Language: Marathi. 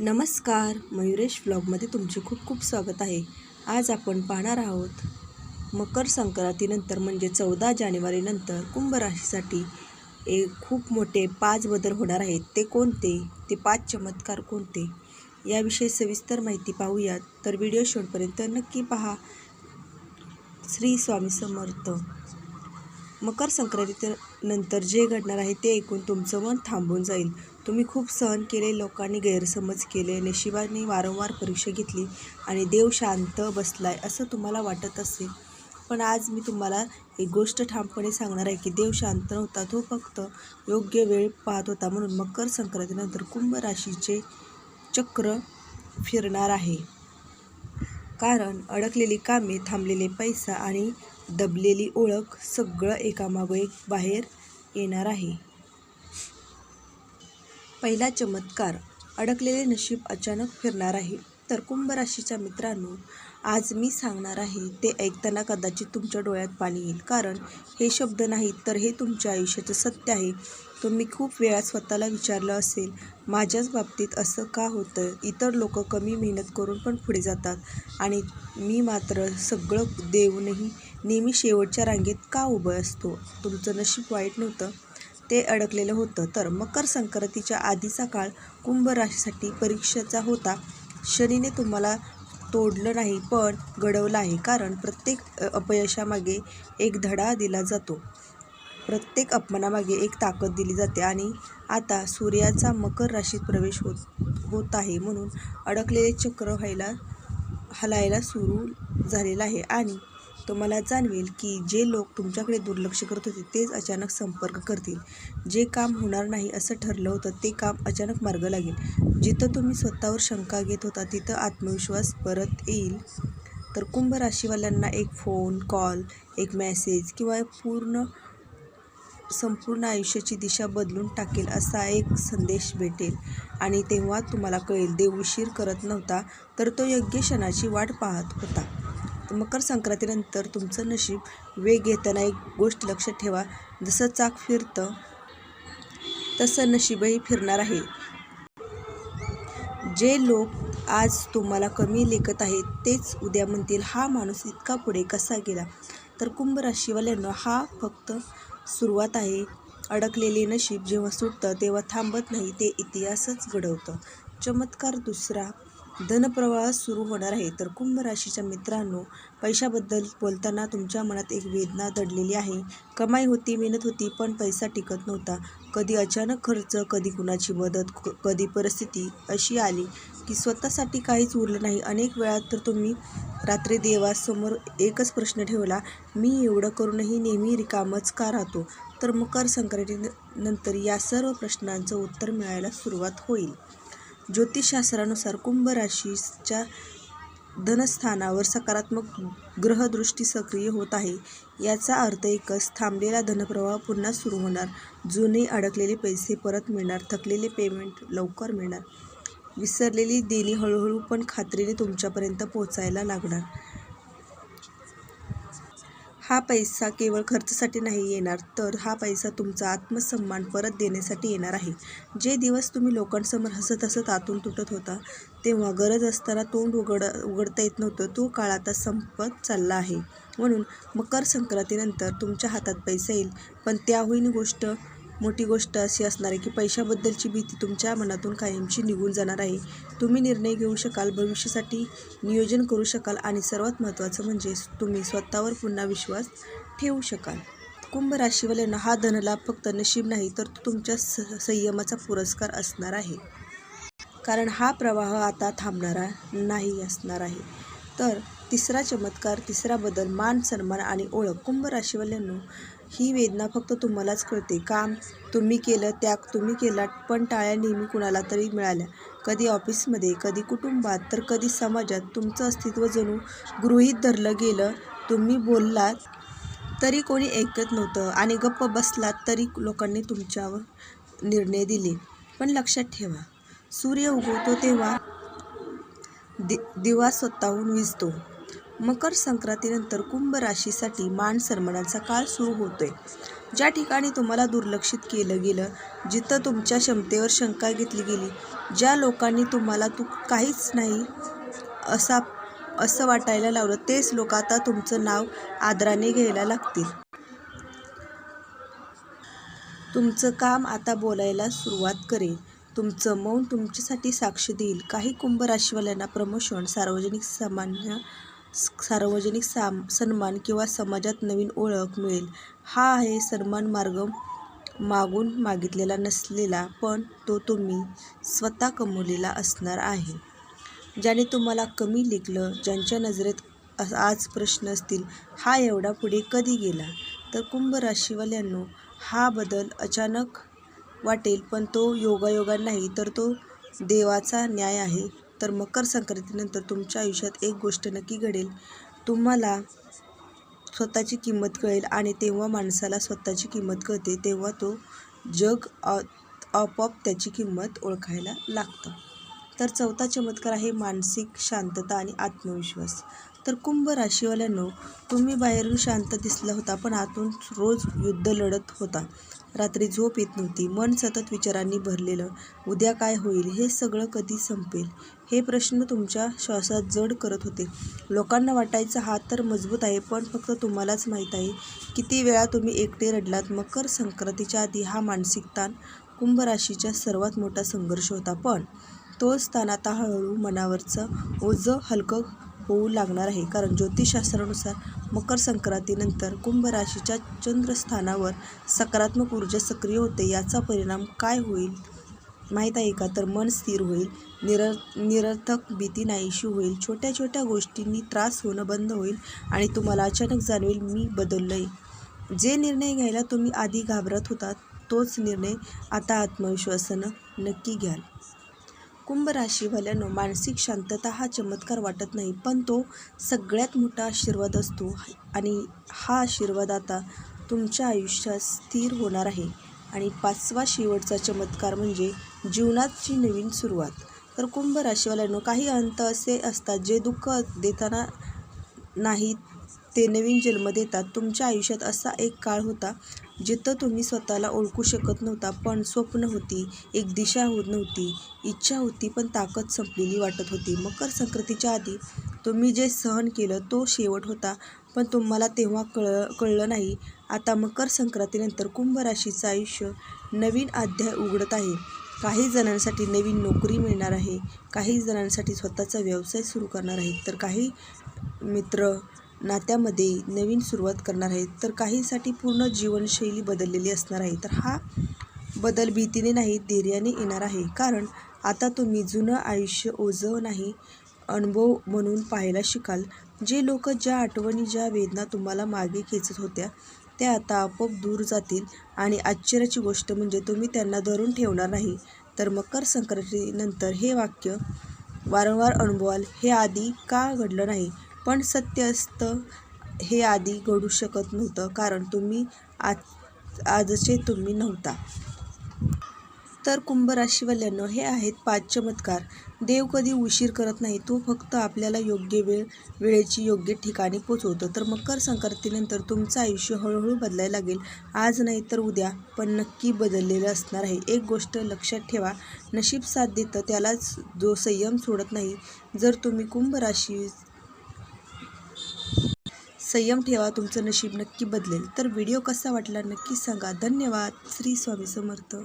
नमस्कार मयुरेश ब्लॉगमध्ये तुमचे खूप खूप स्वागत आहे. आज आपण पाहणार आहोत मकर संक्रांतीनंतर म्हणजे चौदा जानेवारीनंतर कुंभ राशीसाठी एक खूप मोठे पाच बदल होणार आहेत. ते कोणते? ते पाच चमत्कार कोणते? याविषयी सविस्तर माहिती पाहूयात. तर व्हिडिओ शेवटपर्यंत नक्की पहा. श्री स्वामी समर्थ. मकर संक्रांतीनंतर जे घडणार आहे ते ऐकून तुमचं मन थांबून जाईल. तुम्ही खूप सहन केले लोकांनी गैरसमज केले नशिबाने वारंवार परीक्षा घेतली आणि देव शांत बसलाय असं तुम्हाला वाटत असेल. पण आज मी तुम्हाला एक गोष्ट ठामपणे सांगणार आहे की देव शांत नव्हता तो फक्त योग्य वेळ पाहत होता म्हणून मकर संक्रांतीनंतर कुंभ राशीचे चक्र फिरणार आहे. कारण अडकलेली कामे थांबलेले पैसा आणि दबलेली ओळख सगळं एकामागो एक बाहेर येणार आहे. पहिला चमत्कार अडकलेले नशीब अचानक फिरणार आहे. तर कुंभ राशीच्या मित्रांनो आज मी सांगणार आहे ते ऐकताना कदाचित तुमच्या डोळ्यात पाणी येईल. कारण हे शब्द नाहीत तर हे तुमच्या आयुष्याचं सत्य आहे. तुम्ही खूप वेळा स्वतःला विचारलं असेल माझ्याच बाबतीत असं का होतं? इतर लोक कमी मेहनत करून पण पुढे जातात. आणि मी मात्र सगळं देऊनही नेहमी शेवटच्या रांगेत का उभं असतो? तुमचं नशीब वाईट नव्हतं? ते अडकलेलं होतं. तर मकर संक्रांतीच्या आधीचा काळ कुंभ राशीसाठी परीक्षेचा होता. शनीने तुम्हाला तोडलं नाही पण घडवलं आहे. कारण प्रत्येक अपयशामागे एक धडा दिला जातो. प्रत्येक अपमानामागे एक ताकद दिली जाते आणि आता सूर्याचा मकर राशीत प्रवेश होत होत आहे म्हणून अडकलेले चक्र व्हायला हलायला सुरू झालेलं आहे. आणि तुम्हाला जाणवेल की जे लोक तुमच्याकडे दुर्लक्ष करत होते तेच अचानक संपर्क करतील. जे काम होणार नाही असं ठरलं होतं ते काम अचानक मार्ग लागेल. जिथं तुम्ही स्वतःवर शंका घेत होता तिथं आत्मविश्वास परत येईल. तर कुंभ राशीवाल्यांना एक फोन कॉल एक मेसेज किंवा पूर्ण संपूर्ण आयुष्याची दिशा बदलून टाकेल असा एक संदेश भेटेल. आणि तेव्हा तुम्हाला कळेल देव उशीर करत नव्हता तर तो योग्य क्षणाची वाट पाहत होता. तर मकर संक्रांतीनंतर तुमचं नशीब वेग घेताना एक गोष्ट लक्षात ठेवा. जसं चाक फिरतं तसं नशीबही फिरणार आहे. जे लोक आज तुम्हाला कमी लेखत आहेत तेच उद्या म्हणतील हा माणूस इतका पुढे कसा गेला? तर कुंभ राशीवाल्यांना हा फक्त सुरुवात आहे. अडकलेले नशीब जेव्हा सुटतं तेव्हा थांबत नाही ते इतिहासच घडवतं. चमत्कार दुसरा धनप्रवाह सुरू होणार आहे. तर कुंभ राशीच्या मित्रांनो पैशाबद्दल बोलताना तुमच्या मनात एक वेदना दडलेली आहे. कमाई होती मेहनत होती पण पैसा टिकत नव्हता. कधी अचानक खर्च कधी कुणाची मदत क- कधी परिस्थिती अशी आली की स्वतःसाठी काहीच उरलं नाही. अनेक वेळा तर तुम्ही रात्री देवासमोर एकच प्रश्न ठेवला मी एवढं करूनही नेहमी रिकामच का राहतो? तर मकर संक्रांती नंतर या सर्व प्रश्नांचं उत्तर मिळायला सुरुवात होईल. ज्योतिषशास्त्रानुसार कुंभ राशीच्या धनस्थानावर सकारात्मक ग्रहदृष्टी सक्रिय होत आहे. याचा अर्थ एकच थांबलेला धनप्रवाह पुन्हा सुरू होणार. जुने अडकलेले पैसे परत मिळणार थकलेले पेमेंट लवकर मिळणार. विसरलेली देणी हळूहळू पण खात्रीने तुमच्यापर्यंत पोचायला लागणार. हा पैसा केवळ खर्चासाठी नाही येणार तर हा पैसा तुमचा आत्मसन्मान परत देण्यासाठी येणार आहे. जे दिवस तुम्ही लोकांसमोर हसत हसत आतून तुटत होता तेव्हा गरज असताना तोंड उघड उघडता येत नव्हतं. तो काळ आता संपत चालला आहे. म्हणून मकर संक्रांतीनंतर तुमच्या हातात पैसा येईल पण त्याहून गोष्ट मोठी गोष्ट अशी असणार आहे की पैशाबद्दलची भीती तुमच्या मनातून कायमची निघून जाणार आहे. तुम्ही निर्णय घेऊ शकाल भविष्यासाठी नियोजन करू शकाल आणि सर्वात महत्त्वाचं म्हणजे तुम्ही स्वतःवर पुन्हा विश्वास ठेवू शकाल. कुंभ राशीवाल्यांना हा धनलाभ फक्त नशीब नाही तर तो तुमच्या स संयमाचा पुरस्कार असणार आहे. कारण हा प्रवाह आता थांबणारा नाही असणार आहे. तर तिसरा चमत्कार तिसरा बदल मान सन्मान आणि ओळख. कुंभ राशीवाल्यांनो ही वेदना फक्त तुम्हालाच कळते. काम तुम्ही केलं त्याग तुम्ही केला पण टाळ्या नेहमी कुणाला तरी मिळाल्या. कधी ऑफिसमध्ये कधी कुटुंबात तर कधी समाजात तुमचं अस्तित्व जणू गृहीत धरलं गेलं तुम्ही बोललात तरी कोणी ऐकत नव्हतं आणि गप्प बसलात तरी लोकांनी तुमच्यावर निर्णय दिले. पण लक्षात ठेवा सूर्य उगवतो तेव्हा दि दिवा स्वतःहून विजतो. मकर संक्रांतीनंतर कुंभ राशीसाठी मान सन्मानाचा काळ सुरू होतोय. ज्या ठिकाणी तुम्हाला दुर्लक्षित केलं गेलं जिथं तुमच्या क्षमतेवर शंका घेतली गेली ज्या लोकांनी तुम्हाला तू काहीच नाही असा असं वाटायला लावलं तेच लोक आता तुमचं नाव आदराने घ्यायला लागतील. तुमचं काम आता बोलायला सुरुवात करेल तुमचं मौन तुमच्यासाठी साक्ष देईल. काही कुंभ राशीवाल्यांना प्रमोशन सार्वजनिक सामान्य सार्वजनिक साम सन्मान किंवा समाजात नवीन ओळख मिळेल. हा आहे सन्मान मार्ग मागून मागितलेला नसलेला पण तो तुम्ही स्वतः कमवलेला असणार आहे. ज्याने तुम्हाला कमी लेखलं ज्यांच्या नजरेत आज प्रश्न असतील हा एवढा पुढे कधी गेला? तर कुंभ राशीवाल्यांनो हा बदल अचानक वाटेल पण तो योगायोगा नाही तर तो देवाचा न्याय आहे. तर मकर संक्रांतीनंतर तुमच्या आयुष्यात एक गोष्ट नक्की घडेल. तुम्हाला स्वतःची किंमत कळेल आणि तेव्हा माणसाला स्वतःची किंमत कळते तेव्हा तो जग आपोआप त्याची किंमत ओळखायला लागतं. तर चौथा चमत्कार आहे मानसिक शांतता आणि आत्मविश्वास. तर कुंभ राशीवाल्यांनो तुम्ही बाहेरून शांत दिसला होता पण आतून रोज युद्ध लढत होता. रात्री झोप येत नव्हती मन सतत विचारांनी भरलेलं. उद्या काय होईल हे सगळं कधी संपेल? हे प्रश्न तुमच्या श्वासात जड करत होते. लोकांना वाटायचा हात तर मजबूत आहे पण फक्त तुम्हालाच माहीत आहे किती वेळा तुम्ही एकटे रडलात. मकर संक्रांतीच्या आधी हा मानसिक ताण कुंभ राशीचा सर्वात मोठा संघर्ष होता पण तोच ताण आता हळूहळू मनावरचं ओझं हलकं होऊ लागणार आहे. कारण ज्योतिषशास्त्रानुसार मकर संक्रांतीनंतर कुंभ राशीच्या चंद्रस्थानावर सकारात्मक ऊर्जा सक्रिय होते. याचा परिणाम काय होईल? माहीत आहे का? तर मन स्थिर होईल निर निरर्थक भीती नाहीशी होईल छोट्या छोट्या गोष्टींनी त्रास होणं बंद होईल आणि तुम्हाला अचानक जाणवेल मी बदललं आहे जे निर्णय घ्यायला तुम्ही आधी घाबरत होता तोच निर्णय आता आत्मविश्वासानं नक्की घ्याल. कुंभ राशीवाल्यांनो मानसिक शांतता हा चमत्कार वाटत नाही पण तो सगळ्यात मोठा आशीर्वाद असतो आणि हा आशीर्वाद आता तुमच्या आयुष्यात स्थिर होणार आहे. आणि पाचवा शेवटचा चमत्कार म्हणजे जीवनाची नवीन सुरुवात. तर कुंभ राशीवाल्यांनो काही अंत असे असतात जे दुःख देताना नाहीत ते नवीन जन्म देतात. तुमच्या आयुष्यात असा एक काळ होता जिथं तुम्ही स्वतःला ओळखू शकत नव्हता पण स्वप्न होती एक दिशा होत नव्हती इच्छा होती पण ताकद संपलेली वाटत होती. मकर संक्रांतीच्या आधी तुम्ही जे सहन केलं तो शेवट होता पण तुम्हाला तेव्हा कळ कळलं नाही. आता मकर संक्रांतीनंतर कुंभ राशीचं आयुष्य नवीन अध्याय उघडत आहे. काही जणांसाठी नवीन नोकरी मिळणार आहे काही जणांसाठी स्वतःचा व्यवसाय सुरू करणार आहेत तर काही मित्र नात्यामध्ये नवीन सुरुवात करणार आहेत तर काहींसाठी पूर्ण जीवनशैली बदललेली असणार आहे. तर हा बदल भीतीने नाही धैर्याने येणार आहे. कारण आता तुम्ही जुनं आयुष्य ओझं नाही अनुभव म्हणून पाहायला शिकाल. जे लोक ज्या आठवणी ज्या वेदना तुम्हाला मागे खेचत होत्या त्या आता आपोआप दूर जातील. आणि आश्चर्याची गोष्ट म्हणजे तुम्ही त्यांना धरून ठेवणार नाही. तर मकर संक्रांतीनंतर हे वाक्य वारंवार अनुभवाल. हे आधी का घडलं नाही? पण सत्य असतं हे आधी घडू शकत नव्हतं कारण तुम्ही आज आजचे तुम्ही नव्हता. तर कुंभ राशीवाल्यांनो हे आहेत पाच चमत्कार. देव कधी उशीर करत नाही तो फक्त आपल्याला योग्य वेळ वेळेची योग्य ठिकाणी पोचवतो. तर मकर संक्रांतीनंतर तुमचं आयुष्य हळूहळू बदलायला लागेल. आज नाही तर उद्या पण नक्की बदललेलं असणार आहे. एक गोष्ट लक्षात ठेवा नशीब साथ देतं त्यालाच जो संयम सोडत नाही. जर तुम्ही कुंभ राशी संयम ठेवा तुमचं नशीब नक्की बदलेल. तर व्हिडिओ कसा वाटला नक्की सांगा. धन्यवाद. श्री स्वामी समर्थ.